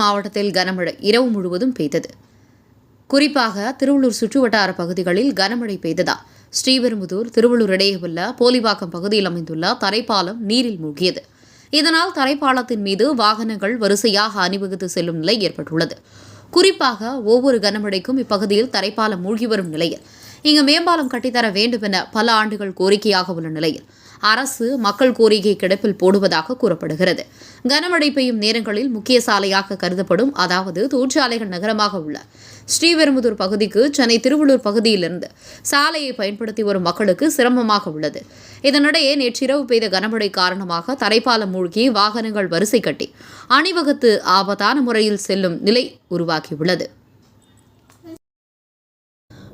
மாவட்டத்தில் கனமழை இரவு முழுவதும் பெய்தது. குறிப்பாக திருவள்ளூர் சுற்றுவட்டார பகுதிகளில் கனமழை பெய்ததால் ஸ்ரீபெரும்புதூர் திருவள்ளூர் இடையே உள்ள போலிவாக்கம் பகுதியில் அமைந்துள்ள தரைப்பாலம் நீரில் மூழ்கியது. இதனால் தரைப்பாலத்தின் மீது வாகனங்கள் வரிசையாக அணிவகுத்து செல்லும் நிலை ஏற்பட்டுள்ளது. குறிப்பாக ஒவ்வொரு கனமழைக்கும் இப்பகுதியில் தரைப்பாலம் மூழ்கி வரும் நிலையில் இங்கு மேம்பாலம் கட்டித்தர வேண்டும் என பல ஆண்டுகள் கோரிக்கையாக உள்ள நிலையில் அரசு மக்கள் கோரிக்கை கிடப்பில் போடுவதாக கூறப்படுகிறது. கனமழை பெய்யும் நேரங்களில் முக்கிய சாலையாக கருதப்படும் அதாவது தொழிற்சாலைகள் நகரமாக உள்ள ஸ்ரீபெரும்புதூர் பகுதிக்கு சென்னை திருவள்ளூர் பகுதியிலிருந்து சாலையை பயன்படுத்தி வரும் மக்களுக்கு சிரமமாக உள்ளது. இதனிடையே நேற்றிரவு பெய்த கனமழை காரணமாக தரைப்பாலம் மூழ்கி வாகனங்கள் வரிசை கட்டி அணிவகுத்து ஆபத்தான முறையில் செல்லும் நிலை உருவாகியுள்ளது.